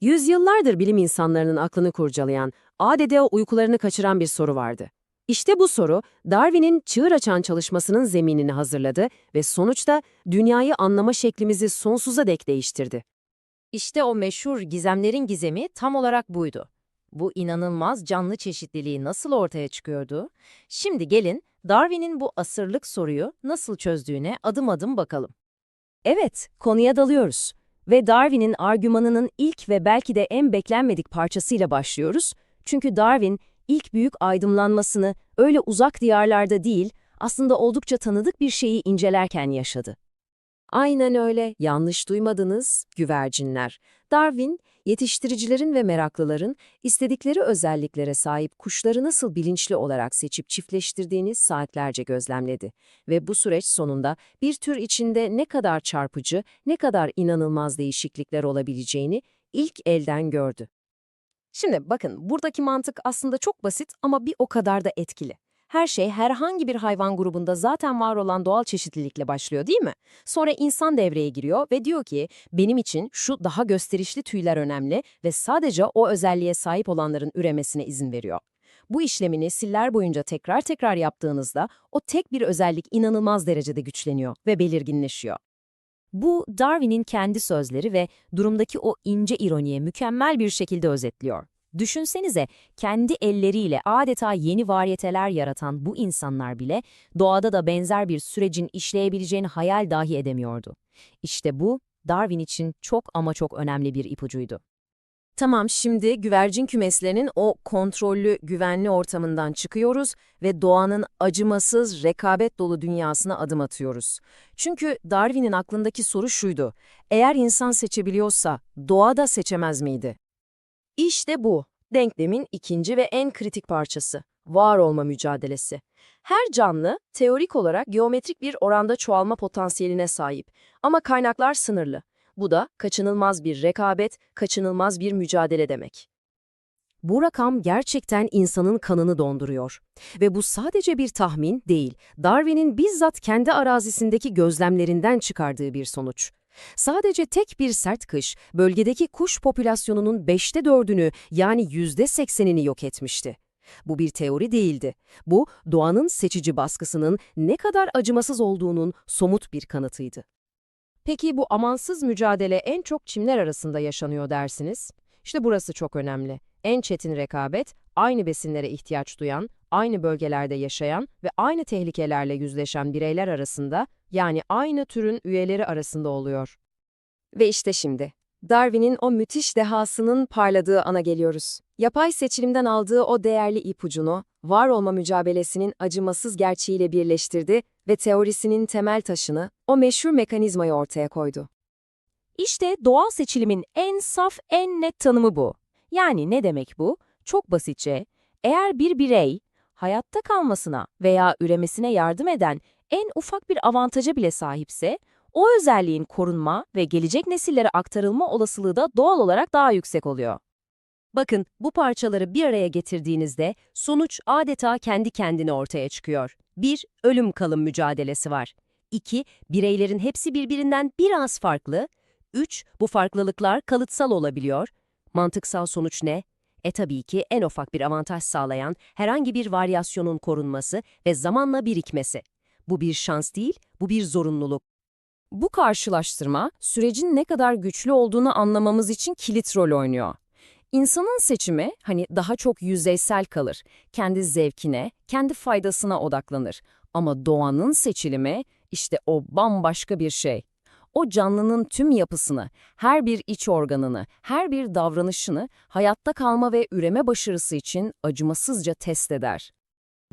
Yüzyıllardır bilim insanlarının aklını kurcalayan, adeta uykularını kaçıran bir soru vardı. İşte bu soru, Darwin'in çığır açan çalışmasının zeminini hazırladı ve sonuçta dünyayı anlama şeklimizi sonsuza dek değiştirdi. İşte o meşhur gizemlerin gizemi tam olarak buydu. Bu inanılmaz canlı çeşitliliği nasıl ortaya çıkıyordu? Şimdi gelin Darwin'in bu asırlık soruyu nasıl çözdüğüne adım adım bakalım. Evet, konuya dalıyoruz. Ve Darwin'in argümanının ilk ve belki de en beklenmedik parçasıyla başlıyoruz. Çünkü Darwin ilk büyük aydınlanmasını öyle uzak diyarlarda değil, aslında oldukça tanıdık bir şeyi incelerken yaşadı. Aynen öyle, yanlış duymadınız, güvercinler. Darwin, yetiştiricilerin ve meraklıların istedikleri özelliklere sahip kuşları nasıl bilinçli olarak seçip çiftleştirdiğini saatlerce gözlemledi. Ve bu süreç sonunda bir tür içinde ne kadar çarpıcı, ne kadar inanılmaz değişiklikler olabileceğini ilk elden gördü. Şimdi bakın, buradaki mantık aslında çok basit ama bir o kadar da etkili. Her şey herhangi bir hayvan grubunda zaten var olan doğal çeşitlilikle başlıyor değil mi? Sonra insan devreye giriyor ve diyor ki benim için şu daha gösterişli tüyler önemli ve sadece o özelliğe sahip olanların üremesine izin veriyor. Bu işlemi nesiller boyunca tekrar tekrar yaptığınızda o tek bir özellik inanılmaz derecede güçleniyor ve belirginleşiyor. Bu Darwin'in kendi sözleri ve durumdaki o ince ironiye mükemmel bir şekilde özetliyor. Düşünsenize, kendi elleriyle adeta yeni varyeteler yaratan bu insanlar bile doğada da benzer bir sürecin işleyebileceğini hayal dahi edemiyordu. İşte bu, Darwin için çok ama çok önemli bir ipucuydu. Tamam, şimdi güvercin kümeslerinin o kontrollü, güvenli ortamından çıkıyoruz ve doğanın acımasız, rekabet dolu dünyasına adım atıyoruz. Çünkü Darwin'in aklındaki soru şuydu, eğer insan seçebiliyorsa doğa da seçemez miydi? İşte bu, denklemin ikinci ve en kritik parçası, var olma mücadelesi. Her canlı, teorik olarak geometrik bir oranda çoğalma potansiyeline sahip ama kaynaklar sınırlı. Bu da kaçınılmaz bir rekabet, kaçınılmaz bir mücadele demek. Bu rakam gerçekten insanın kanını donduruyor. Ve bu sadece bir tahmin değil, Darwin'in bizzat kendi arazisindeki gözlemlerinden çıkardığı bir sonuç. Sadece tek bir sert kış, bölgedeki kuş popülasyonunun beşte dördünü yani yüzde seksenini yok etmişti. Bu bir teori değildi. Bu, doğanın seçici baskısının ne kadar acımasız olduğunun somut bir kanıtıydı. Peki bu amansız mücadele en çok çimler arasında yaşanıyor dersiniz? İşte burası çok önemli. En çetin rekabet, aynı besinlere ihtiyaç duyan, aynı bölgelerde yaşayan ve aynı tehlikelerle yüzleşen bireyler arasında, yani aynı türün üyeleri arasında oluyor. Ve işte şimdi, Darwin'in o müthiş dehasının parladığı ana geliyoruz. Yapay seçilimden aldığı o değerli ipucunu, var olma mücadelesinin acımasız gerçeğiyle birleştirdi ve teorisinin temel taşını, o meşhur mekanizmayı ortaya koydu. İşte doğal seçilimin en saf, en net tanımı bu. Yani ne demek bu? Çok basitçe, eğer bir birey hayatta kalmasına veya üremesine yardım eden en ufak bir avantaja bile sahipse, o özelliğin korunma ve gelecek nesillere aktarılma olasılığı da doğal olarak daha yüksek oluyor. Bakın, bu parçaları bir araya getirdiğinizde sonuç adeta kendi kendine ortaya çıkıyor. 1. Ölüm kalım mücadelesi var. 2. Bireylerin hepsi birbirinden biraz farklı. 3. Bu farklılıklar kalıtsal olabiliyor. Mantıksal sonuç ne? E tabii ki en ufak bir avantaj sağlayan herhangi bir varyasyonun korunması ve zamanla birikmesi. Bu bir şans değil, bu bir zorunluluk. Bu karşılaştırma, sürecin ne kadar güçlü olduğunu anlamamız için kilit rol oynuyor. İnsanın seçimi hani daha çok yüzeysel kalır. Kendi zevkine, kendi faydasına odaklanır. Ama doğanın seçilimi işte o bambaşka bir şey. O canlının tüm yapısını, her bir iç organını, her bir davranışını hayatta kalma ve üreme başarısı için acımasızca test eder.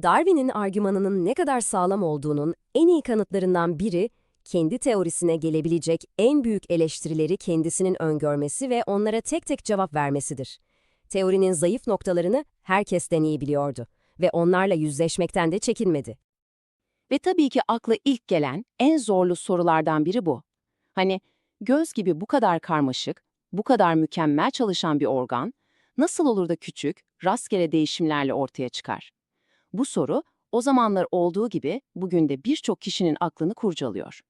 Darwin'in argümanının ne kadar sağlam olduğunun en iyi kanıtlarından biri, kendi teorisine gelebilecek en büyük eleştirileri kendisinin öngörmesi ve onlara tek tek cevap vermesidir. Teorinin zayıf noktalarını herkesten iyi biliyordu ve onlarla yüzleşmekten de çekinmedi. Ve tabii ki akla ilk gelen en zorlu sorulardan biri bu. Hani göz gibi bu kadar karmaşık, bu kadar mükemmel çalışan bir organ nasıl olur da küçük, rastgele değişimlerle ortaya çıkar? Bu soru o zamanlar olduğu gibi bugün de birçok kişinin aklını kurcalıyor.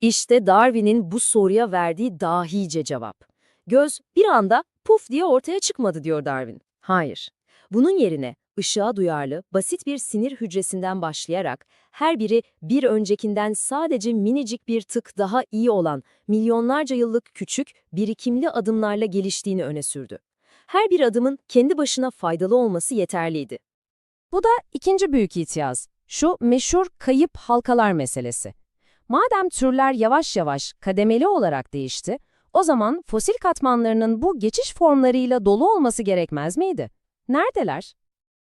İşte Darwin'in bu soruya verdiği dahice cevap. Göz bir anda puf diye ortaya çıkmadı diyor Darwin. Hayır. Bunun yerine ışığa duyarlı, basit bir sinir hücresinden başlayarak her biri bir öncekinden sadece minicik bir tık daha iyi olan milyonlarca yıllık küçük, birikimli adımlarla geliştiğini öne sürdü. Her bir adımın kendi başına faydalı olması yeterliydi. Bu da ikinci büyük itiraz. Şu meşhur kayıp halkalar meselesi. Madem türler yavaş yavaş kademeli olarak değişti, o zaman fosil katmanlarının bu geçiş formlarıyla dolu olması gerekmez miydi? Neredeler?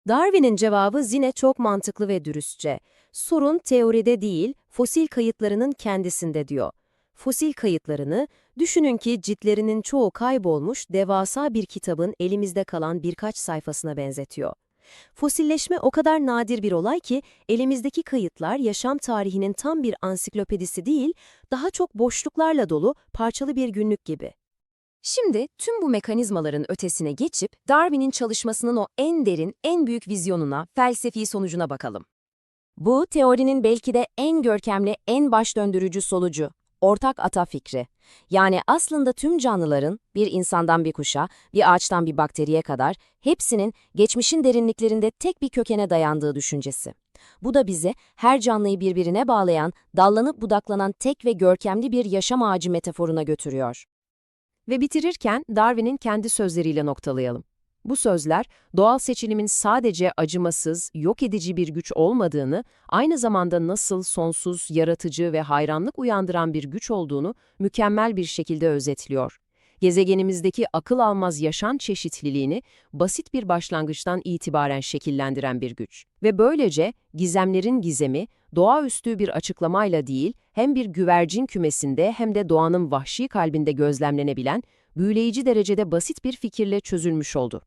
Darwin'in cevabı yine çok mantıklı ve dürüstçe. Sorun teoride değil, fosil kayıtlarının kendisinde diyor. Fosil kayıtlarını, düşünün ki ciltlerinin çoğu kaybolmuş devasa bir kitabın elimizde kalan birkaç sayfasına benzetiyor. Fosilleşme o kadar nadir bir olay ki elimizdeki kayıtlar yaşam tarihinin tam bir ansiklopedisi değil, daha çok boşluklarla dolu parçalı bir günlük gibi. Şimdi tüm bu mekanizmaların ötesine geçip Darwin'in çalışmasının o en derin, en büyük vizyonuna, felsefi sonucuna bakalım. Bu teorinin belki de en görkemli, en baş döndürücü sonucu, ortak ata fikri. Yani aslında tüm canlıların, bir insandan bir kuşa, bir ağaçtan bir bakteriye kadar hepsinin geçmişin derinliklerinde tek bir kökene dayandığı düşüncesi. Bu da bizi her canlıyı birbirine bağlayan, dallanıp budaklanan tek ve görkemli bir yaşam ağacı metaforuna götürüyor. Ve bitirirken Darwin'in kendi sözleriyle noktalayalım. Bu sözler, doğal seçilimin sadece acımasız, yok edici bir güç olmadığını, aynı zamanda nasıl sonsuz, yaratıcı ve hayranlık uyandıran bir güç olduğunu mükemmel bir şekilde özetliyor. Gezegenimizdeki akıl almaz yaşam çeşitliliğini basit bir başlangıçtan itibaren şekillendiren bir güç. Ve böylece gizemlerin gizemi, doğaüstü bir açıklamayla değil, hem bir güvercin kümesinde hem de doğanın vahşi kalbinde gözlemlenebilen, büyüleyici derecede basit bir fikirle çözülmüş oldu.